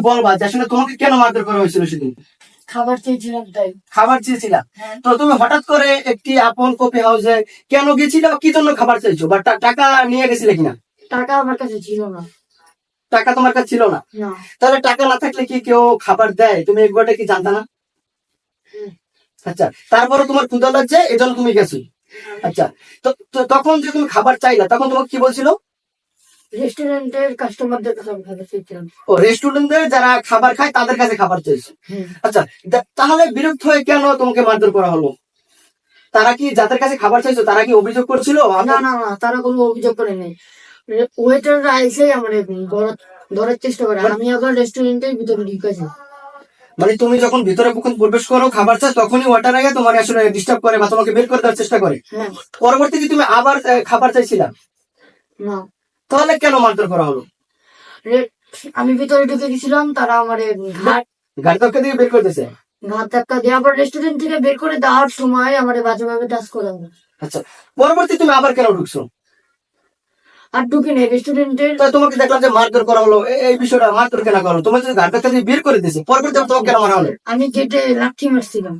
বলবা যে আসলে তোমাকে কেন মারধর করা হয়েছিল সেদিন? খাবার চেয়েছিলাম তাই। খাবার চেয়েছিলাম হ্যাঁ। তো তুমি হঠাৎ করে একটি আপন কফি হাউসে কেন গেছিল? কি জন্য খাবার চাইছো বা টাকা নিয়ে গেছিলে কিনা? টাকা আমার কাছে ছিল না। টাকা তোমার কাছে ছিল না? তাহলে টাকা না থাকলে কি কেউ খাবার দেয়? তুমি একবারটা কি জানতা না? আচ্ছা তারপরে তোমার ক্ষুদা লাগছে এই জন্য তুমি গেছো। আচ্ছা তো তো তখন যে তুমি খাবার চাইলা তখন তোমাকে কি বলছিল? রেস্টুরেন্টের কাস্টমারদের কাছে খাবার চেয়েছিলাম। ও রেস্টুরেন্টে যারা খাবার খায় তাদের কাছে খাবার চাইছো। আচ্ছা তাহলে বিরক্ত হয়ে কেন তোমাকে মারধর করা হলো? তারা কি যাদের কাছে খাবার চাইছো তারা কি অভিযোগ করছিল? না না না তারা কোনো অভিযোগ করে নেই। ওয়েটাররা এসে আমার ধরার ধরার চেষ্টা করে। আমি আবার রেস্টুরেন্টের ভিতরে ঢুকেছি মানে তুমি যখন ভিতরে যখন প্রবেশ করো খাবার চাস তখনই ওয়াটার আগে তোমার আসলে ডিস্টার্ব করে বা তোমাকে বের করে দেওয়ার চেষ্টা করে। হ্যাঁ। পরবর্তীতে তুমি আবার খাবার চাইছিলা? না। তাহলে কেন মারধর করা হলো? আমি ভিতরে ঢুকে গেছিলাম তারা আমার ঘাট গাড়ি তক্কা দিয়ে বের করতেছে। ঘাট ধাক্কা দিয়ে আবার রেস্টুরেন্ট থেকে বের করে দেওয়ার সময় আমার টাচ দেয়। আচ্ছা পরবর্তী তুমি আবার কেন ঢুকছো? আর ঢুকে নেই রেস্টুরেন্টের তোমাকে দেখলাম যে মারধর করা হলো এই বিষয়টা মারধর কেন করা হলো? তোমার যদি গাড়ি তক্কা দিয়ে বের করে দিয়েছে পরবর্তী তোমাকে কেন মারা হলো? আমি গেটে লাঠি মারছিলাম।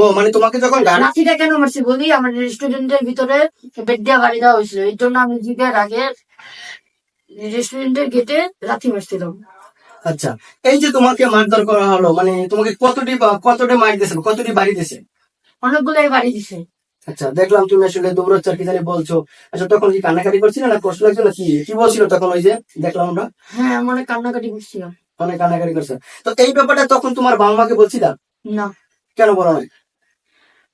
ও মানে তোমাকে যখন লাঠিটা কেন মারছি বলি? আমার রেস্টুরেন্টের ভিতরে বেড দেওয়া গাড়ি দেওয়া হয়েছিল। এই জন্য আমি জিপের আগে রেস্টুরেন্টের গেটে লাঠি মারছিলাম। আচ্ছা এই যে তোমাকে মারধর করা হলো মানে তোমাকে কতটি কতটি মার দিয়েছে কতটি বাড়ি দিয়েছে? অনেকগুলাই বাড়ি দিছে আচ্ছা দেখলাম তুমি আসলে দৌড়চ্ছ আর কি জানি বলছো। আচ্ছা তখন কি কান্নাকাটি করছিলে না কষ্ট লাগছিল কি কি বলছিল তখন ওই যে? দেখলাম আমরা। হ্যাঁ অনেক কান্নাকাটি করছিলাম। অনেক কান্নাকাটি করছে। তো এই ব্যাপারটা তখন তোমার বাবা মাকে বলছিলাম না। কেন বলো নাই?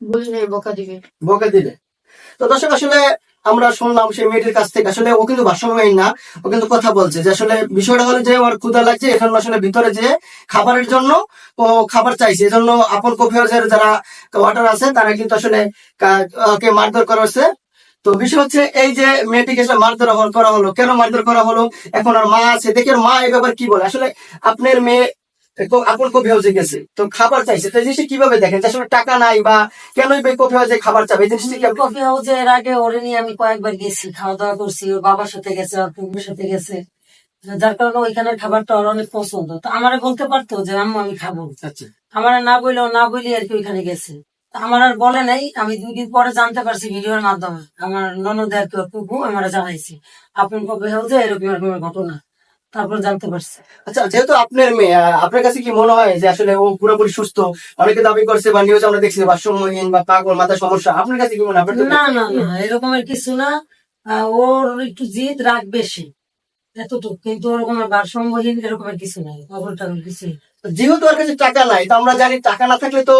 বলি নাই বকা দিবে বকে দিলে। তো দর্শক আসলে আমরা শুনলাম সেই মেয়েটির কাছ থেকে। আসলে ও কিন্তু ভারসাম্যহীন না, ও কিন্তু কথা বলছে যে আসলে বিষয়টা হলো যে ওর ক্ষুদা লাগছে এখানে আসলে ভিতরে যে খাবারের জন্য ও খাবার চাইছে, এজন্য আপন কফি হাউসের যারা ওয়াটার আছে, তারা কিন্তু আসলে ওকে মারধর করা হচ্ছে। তো বিষয় হচ্ছে এই যে মেয়েটিকে আসলে মারধর করা হলো, কেন মারধর করা হলো, এখন আর মা আছে, দেখে মা এই ব্যাপার কি বলে? আসলে আপনার মেয়ে তো আপন কফি হাউসে গেছে। তো খাবার চাইছে। তো জিনিসটা কীভাবে দেখেন? যে আসলে টাকা নাই বা কেনই বে কফি হাউসে খাবার চাবে এই জিনিসটা কি আপনি- কফি আগে ওরে নিয়ে আমি কয়েকবার গেছি খাওয়া দাওয়া করছি ওর বাবার সাথে গেছে ওর সাথে গেছে। যার কারণে ওইখানের খাবারটা ওর অনেক পছন্দ। তো আমারে বলতে পারতো যে আম্মু আমি খাব। আচ্ছা। আমার না বললেও না বলি আর কি ওইখানে গেছে। তা আমার আর বলে নাই আমি দুই দিন পরে জানতে পারছি ভিডিওর মাধ্যমে। আমার ননদ আর কি পুকু আমার জানাইছি আপন কফি হাউসে এরকম এরকম ঘটনা। তারপর জানতে পারছি। আচ্ছা যেহেতু আপনার মেয়ে আপনার কাছে কি মনে হয় যে আসলে ও পুরোপুরি সুস্থ? অনেকে দাবি করছে বা নিউজ আমরা দেখছি ভারসাম্যহীন বা পাগল মাথা সমস্যা। আপনার কাছে কি মনে হয়? না না না এরকমের কিছু না। ওর একটু জিদ রাগ বেশি। এতটুকু। কিন্তু ওরকমের ভারসাম্যহীন এরকমের কিছু নাই। কিছু যেহেতু ওর কাছে টাকা নাই তো আমরা জানি টাকা না থাকলে তো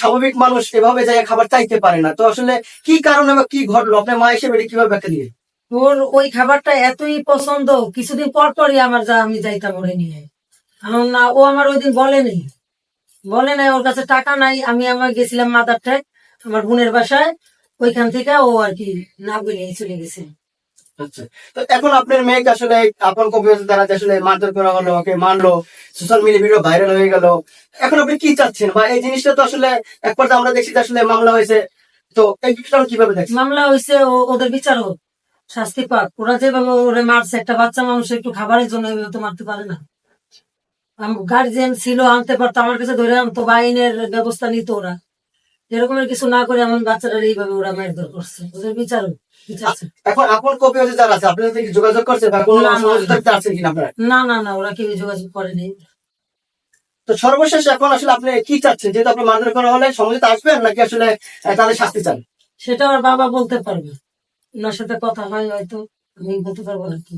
স্বাভাবিক মানুষ এভাবে যাই খাবার চাইতে পারে না। তো আসলে কি কারণে বা কি ঘটলো? আপনার মা হিসেবে কীভাবে ব্যাখ্যা দিয়ে ওর ওই খাবারটা এতই পছন্দ কিছুদিন পর পরই আমার যা আমি যাইতাম ওরে নিয়ে। কারণ না ও আমার ওই দিন বলে নেই বলে নাই ওর কাছে টাকা নাই আমি আমার গেছিলাম মাদার ঠেক আমার বোনের বাসায় ওইখান থেকে ও আর কি না বলে চলে গেছে। আচ্ছা তো এখন আপনার মেয়েকে আসলে আপন কপি দ্বারা আসলে মারধর করা হলো ওকে মারলো সোশ্যাল মিডিয়া ভিডিও ভাইরাল হয়ে গেল। এখন আপনি কি চাচ্ছেন? বা এই জিনিসটা তো আসলে এক পর্যায়ে আমরা দেখছি আসলে মামলা হয়েছে। তো এই বিষয়টা কীভাবে দেখছেন? মামলা হয়েছে ও- ওদের বিচার হোক শাস্তি পাক ওরা যেভাবে ওরে মারছে একটা বাচ্চা মানুষ একটু খাবারের জন্য তো মারতে পারে না। গার্জিয়ান ছিল আনতে পারতো আমার কাছে ধরে আনতো বা আইনের ব্যবস্থা নিত ওরা। এরকমের কিছু না করে এমন বাচ্চারা এইভাবে ওরা মারধর করছে। ওদের বিচার এখন কপি হচ্ছে যারা আছে থেকে যোগাযোগ করছে বা কোনো। সহযোগিতা আছেন কিনা আপনারা? না না না ওরা কেউ যোগাযোগ করেনি। তো সর্বশেষ এখন আসলে আপনি কি চাচ্ছেন? যেহেতু আপনি মারধর করা হলে সমঝোতা আসবেন নাকি আসলে তাদের শাস্তি চান? সেটা ওর বাবা বলতে পারবে। ওনার সাথে কথা হয় হয়তো আমি বলতে পারব আর কি